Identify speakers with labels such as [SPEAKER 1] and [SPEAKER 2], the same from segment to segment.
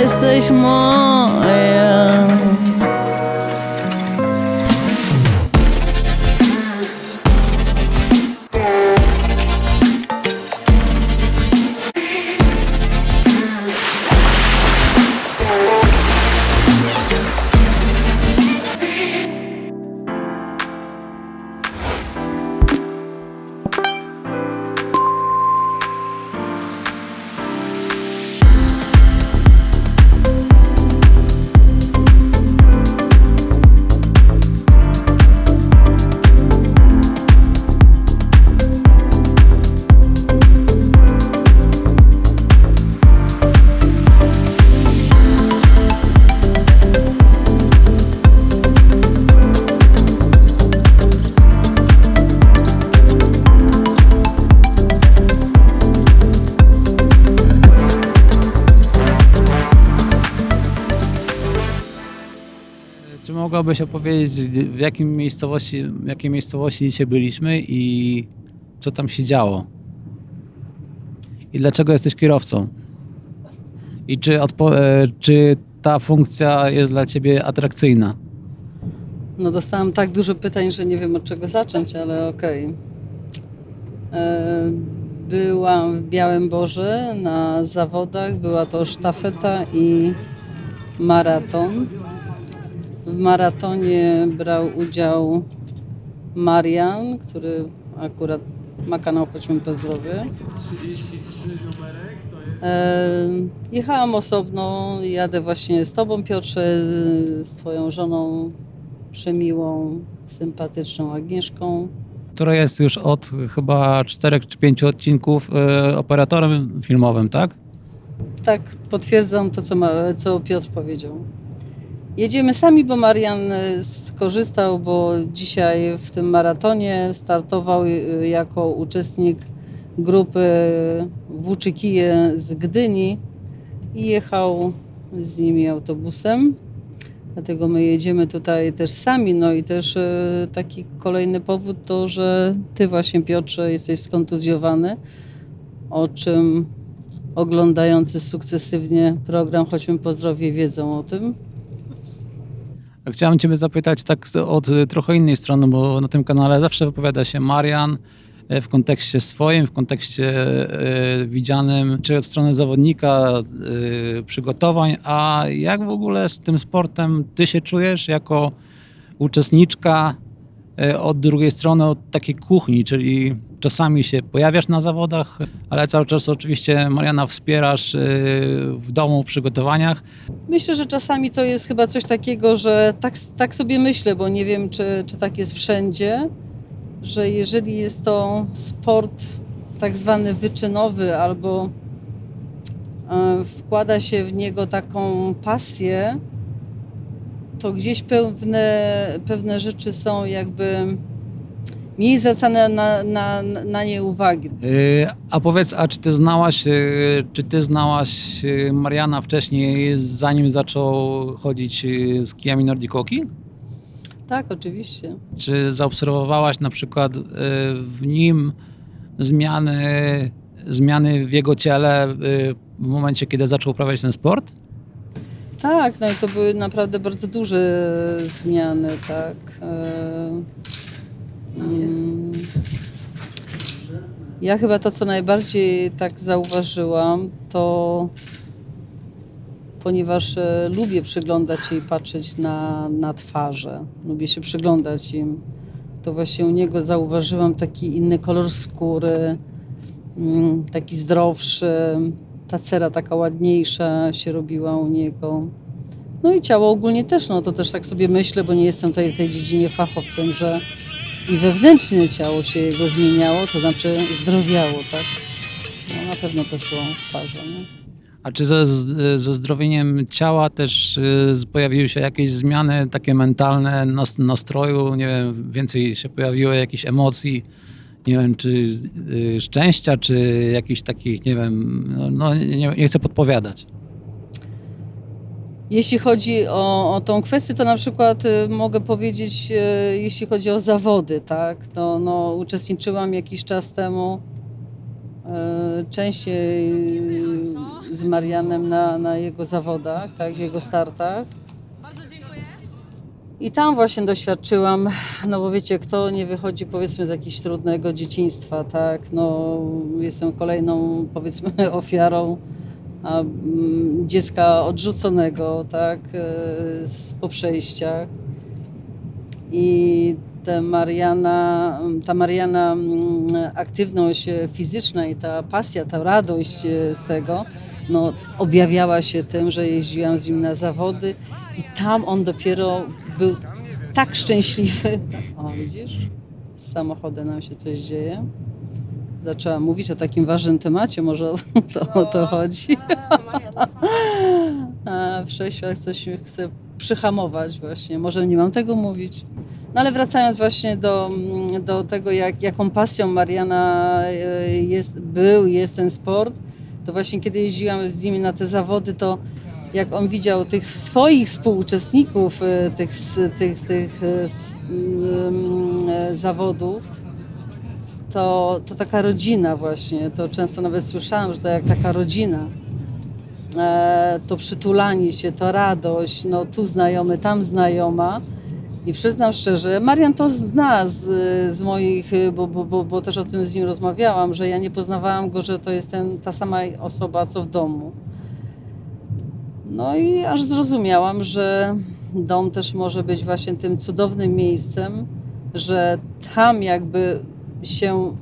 [SPEAKER 1] jesteś moja.
[SPEAKER 2] Mogłabyś opowiedzieć, w jakim miejscowości, w jakiej miejscowości dzisiaj byliśmy i co tam się działo? I dlaczego jesteś kierowcą? I czy, e, czy ta funkcja jest dla ciebie atrakcyjna?
[SPEAKER 3] No dostałam tak dużo pytań, że nie wiem od czego zacząć, ale okej. E, Byłam w Białym Boże na zawodach, była to sztafeta i maraton. W maratonie brał udział Marian, który akurat ma kanał Chodźmy po zdrowie. E, Jechałam osobno, jadę właśnie z Tobą Piotrze, z- Twoją żoną przemiłą, sympatyczną Agnieszką.
[SPEAKER 2] Która jest już od chyba czterech czy pięciu odcinków e, operatorem filmowym, tak?
[SPEAKER 3] Tak, potwierdzam to, co, ma, co Piotr powiedział. Jedziemy sami, bo Marian e, skorzystał, bo dzisiaj w tym maratonie startował e, jako uczestnik grupy Włóczykije z Gdyni i jechał z nimi autobusem. Dlatego my jedziemy tutaj też sami. No i też e, taki kolejny powód to, że ty właśnie Piotrze jesteś skontuzjowany, o czym oglądający sukcesywnie program Chodźmy po zdrowie wiedzą o tym.
[SPEAKER 2] Chciałem Ciebie zapytać tak od y, trochę innej strony, bo na tym kanale zawsze wypowiada się Marian e, w kontekście swoim, w kontekście e, widzianym, czy od strony zawodnika, e, przygotowań, a jak w ogóle z tym sportem? Ty się czujesz jako uczestniczka e, od drugiej strony, od takiej kuchni, czyli czasami się pojawiasz na zawodach, ale cały czas oczywiście Mariana wspierasz e, w domu w przygotowaniach.
[SPEAKER 3] Myślę, że czasami to jest chyba coś takiego, że tak, tak sobie myślę, bo nie wiem, czy, czy tak jest wszędzie, że jeżeli jest to sport tak zwany wyczynowy albo e, wkłada się w niego taką pasję, to gdzieś pewne, pewne rzeczy są jakby mniej zwracane na, na, na nie uwagi.
[SPEAKER 2] Y, A powiedz, a czy ty znałaś, y, czy ty znałaś y, Mariana wcześniej, zanim zaczął chodzić z kijami Nordic Walking?
[SPEAKER 3] Tak, oczywiście.
[SPEAKER 2] Czy zaobserwowałaś na przykład y, w nim zmiany, zmiany w jego ciele y, w momencie, kiedy zaczął uprawiać ten sport?
[SPEAKER 3] Tak, no i to były naprawdę bardzo duże zmiany, tak. E. Ja chyba to, co najbardziej tak zauważyłam, to ponieważ e, lubię przyglądać się i patrzeć na, na twarze, lubię się przyglądać im, to właśnie u niego zauważyłam taki inny kolor skóry, mm, taki zdrowszy, ta cera taka ładniejsza się robiła u niego. No i ciało ogólnie też, no to też tak sobie myślę, bo nie jestem tutaj w tej dziedzinie fachowcem, że i wewnętrznie ciało się jego zmieniało, to znaczy zdrowiało, tak? No na pewno to szło w parze, nie?
[SPEAKER 2] A czy ze, ze zdrowieniem ciała też y, pojawiły się jakieś zmiany takie mentalne nas, nastroju, nie wiem, więcej się pojawiło jakichś emocji, nie wiem, czy y, szczęścia, czy jakichś takich, nie wiem, no, no nie, nie chcę podpowiadać.
[SPEAKER 3] Jeśli chodzi o, o tą kwestię, to na przykład y, mogę powiedzieć, y, jeśli chodzi o zawody, tak, to no, uczestniczyłam jakiś czas temu e, częściej z Marianem na, na jego zawodach, tak, w jego startach. I tam właśnie doświadczyłam, no bo wiecie, kto nie wychodzi powiedzmy z jakiegoś trudnego dzieciństwa, tak, no jestem kolejną powiedzmy ofiarą dziecka odrzuconego, tak, e, po przejściach. I ta Mariana, ta Mariana mm, aktywność e, fizyczna i ta pasja, ta radość e, z tego, no, objawiała się tym, że jeździłam z nim na zawody i tam on dopiero był tak szczęśliwy. O, widzisz? Z samochodem nam się coś dzieje. Zaczęłam mówić o takim ważnym temacie, może o to, o to chodzi. A wszechświat coś mi chce przyhamować właśnie. Może nie mam tego mówić. No ale wracając właśnie do, mm, do tego, jak, jaką pasją Mariana e, jest, był, jest ten sport, to właśnie kiedy jeździłam z nimi na te zawody, to jak on widział tych swoich współuczestników e, tych, s- tych, tych e, s- mm, e, zawodów, to, to taka rodzina właśnie, to często nawet słyszałam, że to jak taka rodzina. E, to przytulanie się, to radość, no tu znajomy, tam znajoma. I przyznam szczerze, Marian to zna z, z moich, bo, bo, bo, bo też o tym z nim rozmawiałam, że ja nie poznawałam go, że to jest ten, ta sama osoba, co w domu. No i aż zrozumiałam, że dom też może być właśnie tym cudownym miejscem, że tam jakby się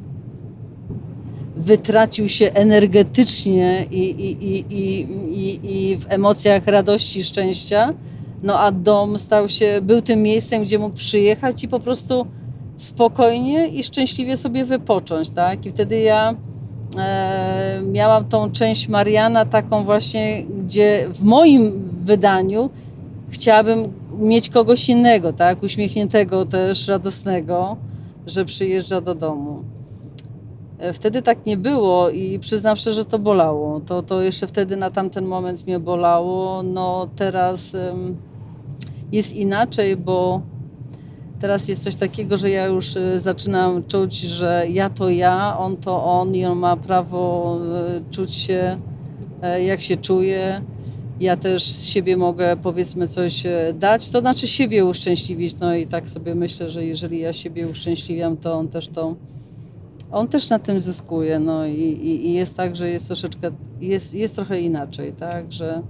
[SPEAKER 3] wytracił się energetycznie i, i, i, i, i, w emocjach radości, szczęścia, no a dom stał się, był tym miejscem, gdzie mógł przyjechać i po prostu spokojnie i szczęśliwie sobie wypocząć, tak? I wtedy ja e, miałam tą część Mariana taką właśnie, gdzie w moim wydaniu chciałabym mieć kogoś innego, tak? Uśmiechniętego też, radosnego, że przyjeżdża do domu. E, Wtedy tak nie było i przyznam szczerze, że to bolało. To, to jeszcze wtedy na tamten moment mnie bolało. No teraz em, jest inaczej, bo teraz jest coś takiego, że ja już e, zaczynam czuć, że ja to ja, on to on i on ma prawo e, czuć się jak się czuje. Ja też z siebie mogę powiedzmy coś e, dać, to znaczy siebie uszczęśliwić. No i tak sobie myślę, że jeżeli ja siebie uszczęśliwiam, to on też to on też na tym zyskuje, no i, i, i jest tak, że jest troszeczkę, jest, jest trochę inaczej, tak, że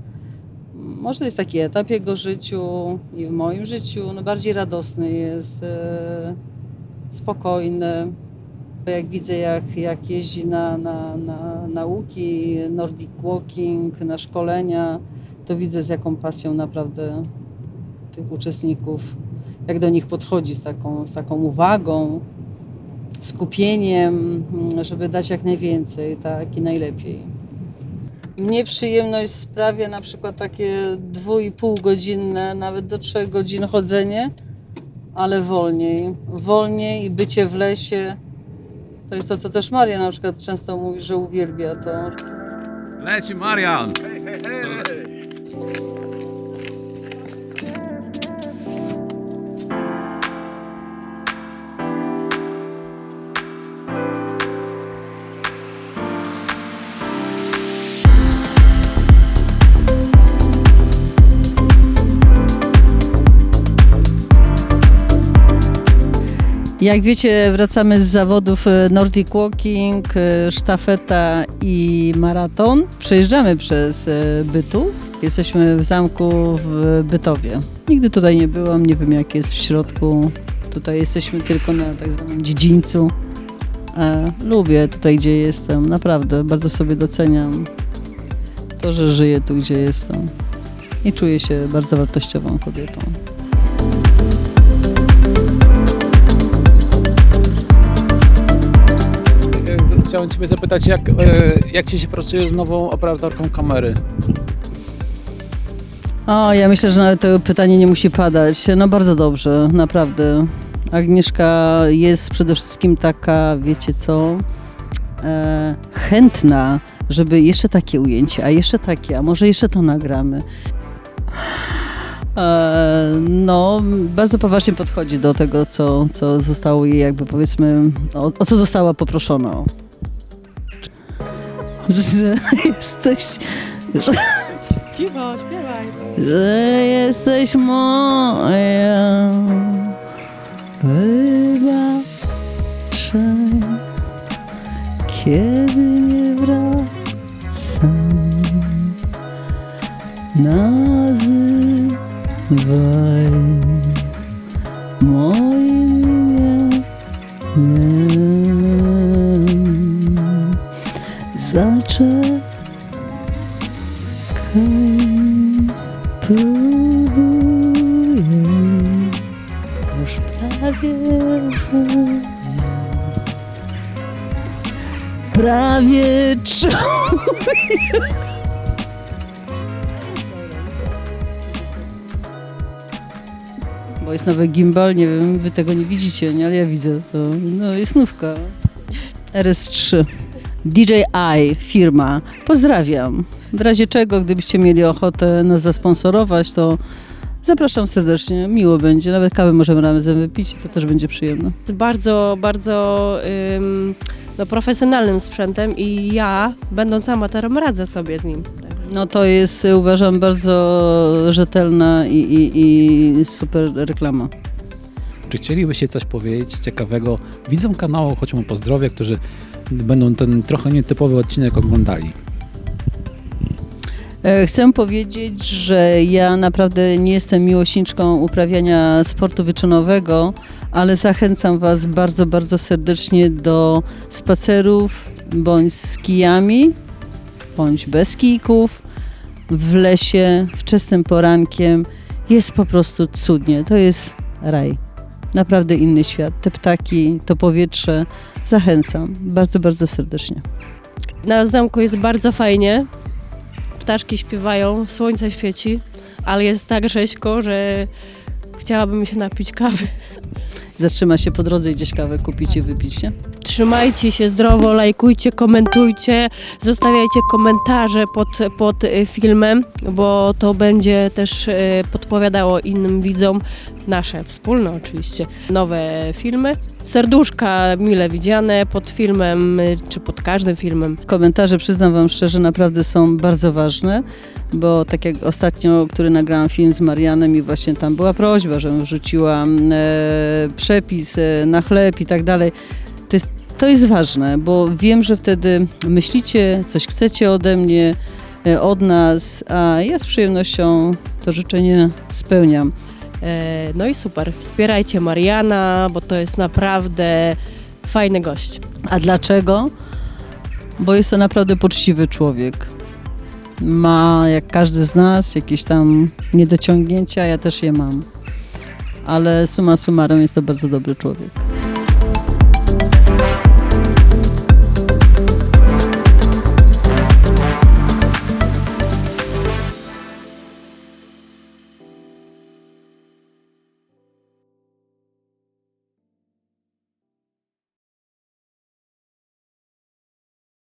[SPEAKER 3] może jest taki etap jego życiu i w moim życiu, no bardziej radosny jest, e, spokojny. Jak widzę, jak, jak jeździ na, na, na nauki, Nordic Walking, na szkolenia, to widzę z jaką pasją naprawdę tych uczestników, jak do nich podchodzi z taką, z taką uwagą, skupieniem, mm, żeby dać jak najwięcej, tak i najlepiej. Mnie przyjemność sprawia na przykład takie dwu i pół godzinne, nawet do trzech godzin chodzenie, ale wolniej. Wolniej i bycie w lesie. To jest to, co też Maria na przykład często mówi, że uwielbia to.
[SPEAKER 2] Leci Marian!
[SPEAKER 3] Jak wiecie, wracamy z zawodów e, Nordic Walking, e, sztafeta i maraton. Przejeżdżamy przez e, Bytów. Jesteśmy w zamku w Bytowie. Nigdy tutaj nie byłam, nie wiem jak jest w środku. Tutaj jesteśmy tylko na tak zwanym dziedzińcu. Lubię tutaj, gdzie jestem. Naprawdę, bardzo sobie doceniam to, że żyję tu, gdzie jestem. I czuję się bardzo wartościową kobietą.
[SPEAKER 2] Chciałem Ciebie zapytać, jak, e, jak Ci się pracuje z nową operatorką kamery?
[SPEAKER 3] O, ja myślę, że nawet to pytanie nie musi padać. No bardzo dobrze, naprawdę. Agnieszka jest przede wszystkim taka, wiecie co, e, chętna, żeby jeszcze takie ujęcie, a jeszcze takie, a może jeszcze to nagramy. E, no, bardzo poważnie podchodzi do tego, co, co zostało jej jakby powiedzmy, o, o co została poproszona.
[SPEAKER 1] Że jesteś, że,
[SPEAKER 4] Cicho, śpiewaj.
[SPEAKER 1] że jesteś moja. Prawie prawie czuję. Bo jest nowy gimbal, nie wiem, wy tego nie widzicie, nie? ale ja widzę, to no, jest nówka. RS3. DJI firma. Pozdrawiam. W razie czego, gdybyście mieli ochotę nas zasponsorować, to zapraszam serdecznie. Miło będzie. Nawet kawę możemy razem wypić i to też będzie przyjemne.
[SPEAKER 4] Z bardzo, bardzo ym, no, profesjonalnym sprzętem i ja, będąc amatorem, radzę sobie z nim.
[SPEAKER 3] No to jest, uważam, bardzo rzetelna i, i, i super reklama.
[SPEAKER 2] Czy chcielibyście coś powiedzieć ciekawego widzom kanału, choć mu pozdrowie, którzy będą ten trochę nietypowy odcinek oglądali?
[SPEAKER 3] E, Chcę powiedzieć, że ja naprawdę nie jestem miłośniczką uprawiania sportu wyczynowego, ale zachęcam Was bardzo, bardzo serdecznie do spacerów bądź z kijami, bądź bez kijków w lesie wczesnym porankiem. Jest po prostu cudnie. To jest raj. Naprawdę inny świat. Te ptaki, to powietrze. Zachęcam bardzo, bardzo serdecznie.
[SPEAKER 4] Na zamku jest bardzo fajnie. Ptaszki śpiewają, słońce świeci, ale jest tak rzeźko, że chciałabym się napić kawy.
[SPEAKER 3] Zatrzyma się po drodze i gdzieś kawę kupić i wypić, nie?
[SPEAKER 4] Trzymajcie się zdrowo, lajkujcie, komentujcie, zostawiajcie komentarze pod, pod y, filmem, bo to będzie też y, podpowiadało innym widzom, nasze wspólne oczywiście, nowe filmy. Serduszka mile widziane pod filmem, y, czy pod każdym filmem.
[SPEAKER 3] Komentarze, przyznam Wam szczerze, naprawdę są bardzo ważne, bo tak jak ostatnio, który nagrałam film z Marianem i właśnie tam była prośba, żebym wrzuciła e, przepis e, na chleb i tak dalej. To jest, to jest ważne, bo wiem, że wtedy myślicie, coś chcecie ode mnie, e, od nas, a ja z przyjemnością to życzenie spełniam.
[SPEAKER 4] No i super, wspierajcie Mariana, bo to jest naprawdę fajny gość.
[SPEAKER 3] A dlaczego? Bo jest to naprawdę poczciwy człowiek. Ma, jak każdy z nas, jakieś tam niedociągnięcia, ja też je mam. Ale suma summarum jest to bardzo dobry człowiek.